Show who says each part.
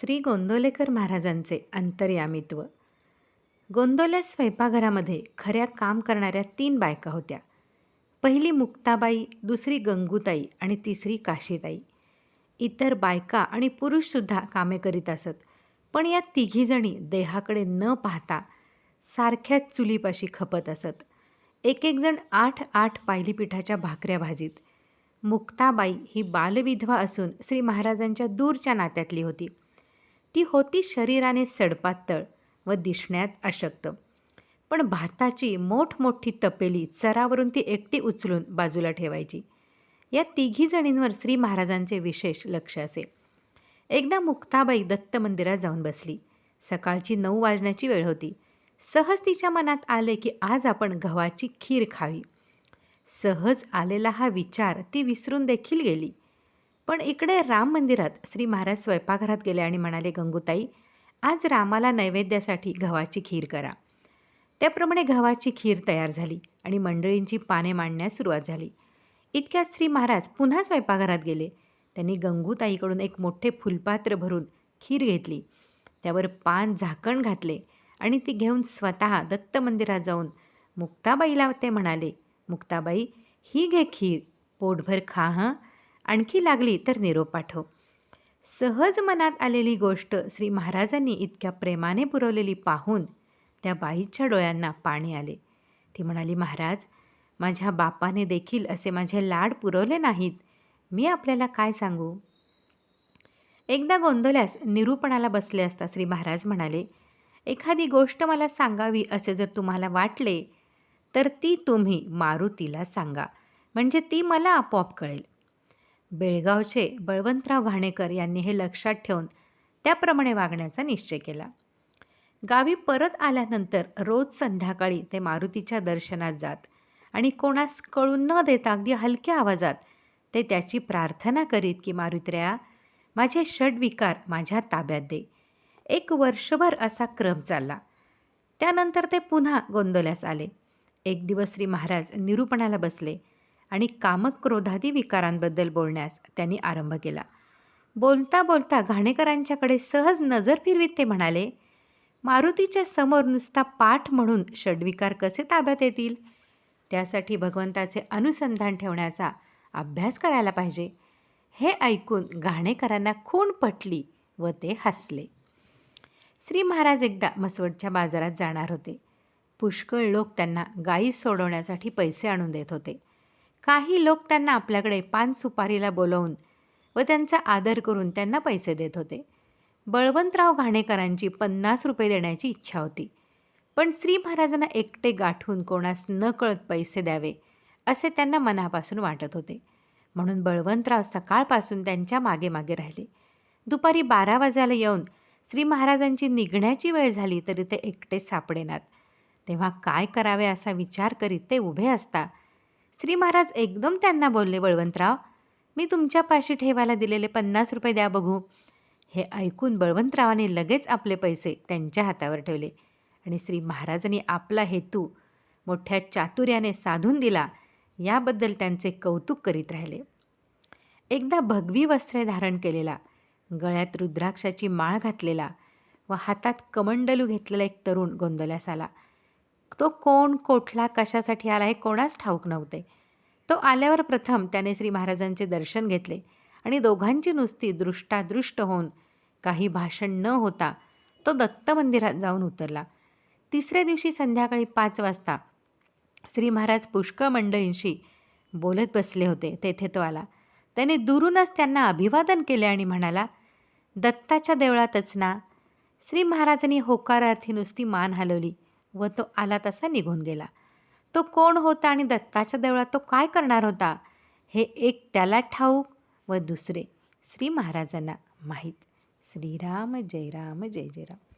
Speaker 1: श्री गोंदवलेकर महाराजांचे अंतर्यामित्व. गोंदोल्या स्वयंपाकघरामध्ये खऱ्या काम करणाऱ्या तीन बायका होत्या. पहिली मुक्ताबाई दुसरी गंगूताई आणि तिसरी काशीताई. इतर बायका आणि पुरुषसुद्धा कामे करीत असत पण या तिघीजणी देहाकडे न पाहता सारख्याच चुलीपाशी खपत असत. एक एक जण आठ आठ पायलीपीठाच्या भाकऱ्या भाजीत. मुक्ताबाई ही बालविधवा असून श्री महाराजांच्या दूरच्या नात्यातली होती. ती होती शरीराने सडपातळ व दिसण्यात अशक्त. पण भाताची मोठमोठी तपेली चरावरून ती एकटी उचलून बाजूला ठेवायची. या तिघी जणींवर श्री महाराजांचे विशेष लक्ष असे. एकदा मुक्ताबाई दत्त मंदिरात जाऊन बसली. सकाळची नऊ वाजण्याची वेळ होती. सहज तिच्या मनात आले की आज आपण गव्हाची खीर खावी. सहज आलेला हा विचार ती विसरून देखील गेली. पण इकडे राम मंदिरात श्री महाराज स्वयंपाकघरात गेले आणि म्हणाले गंगूताई आज रामाला नैवेद्यासाठी गव्हाची खीर करा. त्याप्रमाणे गव्हाची खीर तयार झाली आणि मंडळींची पाने मांडण्यास सुरुवात झाली. इतक्यात श्री महाराज पुन्हा स्वयंपाकघरात गेले. त्यांनी गंगूताईकडून एक मोठे फुलपात्र भरून खीर घेतली. त्यावर पान झाकण घातले आणि ती घेऊन स्वतः दत्त मंदिरात जाऊन मुक्ताबाईला ते म्हणाले मुक्ताबाई ही घे खीर पोटभर खा हं. आणखी लागली तर निरोप पाठव. सहज मनात आलेली गोष्ट श्री महाराजांनी इतक्या प्रेमाने पुरवलेली पाहून त्या बाईच्या डोळ्यांना पाणी आले. ती म्हणाली महाराज माझ्या बापाने देखील असे माझे लाड पुरवले नाहीत. मी आपल्याला काय सांगू? एकदा गोंधल्यास निरूपणाला बसले असता श्री महाराज म्हणाले एखादी गोष्ट मला सांगावी असे जर तुम्हाला वाटले तर ती तुम्ही मारुतीला सांगा. म्हणजे ती मला आपोआप कळेल. बेळगावचे बळवंतराव घाणेकर यांनी हे लक्षात ठेवून त्याप्रमाणे वागण्याचा निश्चय केला. गावी परत आल्यानंतर रोज संध्याकाळी ते मारुतीच्या दर्शनात जात आणि कोणास कळून न देता अगदी हलक्या आवाजात ते त्याची प्रार्थना करीत की मारुत्र्या माझे षडविकार माझ्या ताब्यात दे. एक वर्षभर असा क्रम चालला. त्यानंतर ते पुन्हा गोंदवल्यास आले. एक दिवस श्री महाराज निरूपणाला बसले. आणि कामक क्रोधादी विकारांबद्दल बोलण्यास त्यांनी आरंभ केला. बोलता बोलता घाणेकरांच्याकडे सहज नजर फिरवीत ते म्हणाले मारुतीच्या समोर नुसता पाठ म्हणून षडविकार कसे ताब्यात येतील? त्यासाठी भगवंताचे अनुसंधान ठेवण्याचा अभ्यास करायला पाहिजे. हे ऐकून घाणेकरांना खूण पटली व ते हसले. श्री महाराज एकदा मसवडच्या बाजारात जाणार होते. पुष्कळ लोक त्यांना गायी सोडवण्यासाठी पैसे आणून देत होते. काही लोक त्यांना आपल्याकडे पान सुपारीला बोलवून व त्यांचा आदर करून त्यांना पैसे देत होते. बळवंतराव घाणेकरांची पन्नास रुपये देण्याची इच्छा होती. पण श्री महाराजांना एकटे गाठून कोणास न कळत पैसे द्यावे असे त्यांना मनापासून वाटत होते. म्हणून बळवंतराव सकाळपासून त्यांच्या मागे मागे राहिले. दुपारी बारा वाजायला येऊन श्री महाराजांची निघण्याची वेळ झाली तरी ते एकटे सापडेनात. तेव्हा काय करावे असा विचार करीत ते उभे असता श्री महाराज एकदम त्यांना बोलले बळवंतराव मी तुमच्यापाशी ठेवायला दिलेले पन्नास रुपये द्या बघू. हे ऐकून बळवंतरावाने लगेच आपले पैसे त्यांच्या हातावर ठेवले आणि श्री महाराजांनी आपला हेतू मोठ्या चातुर्याने साधून दिला. याबद्दल त्यांचे कौतुक करीत राहिले. एकदा भगवी वस्त्रे धारण केलेला गळ्यात रुद्राक्षाची माळ घातलेला व हातात कमंडलू घेतलेला एक तरुण गोंदल्यास आला. तो कोण कोठला कशासाठी आला हे कोणाच ठाऊक नव्हते. तो आल्यावर प्रथम त्याने श्री महाराजांचे दर्शन घेतले आणि दोघांची नुसती दृष्टादृष्ट होऊन काही भाषण न होता तो दत्त मंदिरात जाऊन उतरला. तिसऱ्या दिवशी संध्याकाळी पाच वाजता श्री महाराज पुष्कळ मंडळींशी बोलत बसले होते. तेथे तो आला. त्याने दुरूनच त्यांना अभिवादन केले आणि म्हणाला दत्ताच्या देवळातच ना. श्री महाराजांनी होकारार्थी नुसती मान हलवली. व तो आला तसा निघून गेला. तो कोण होता आणि दत्ताच्या देवळात तो काय करणार होता? हे एक त्याला ठाऊक व दुसरे श्री महाराजांना माहीत. श्रीराम जय राम जय जय राम.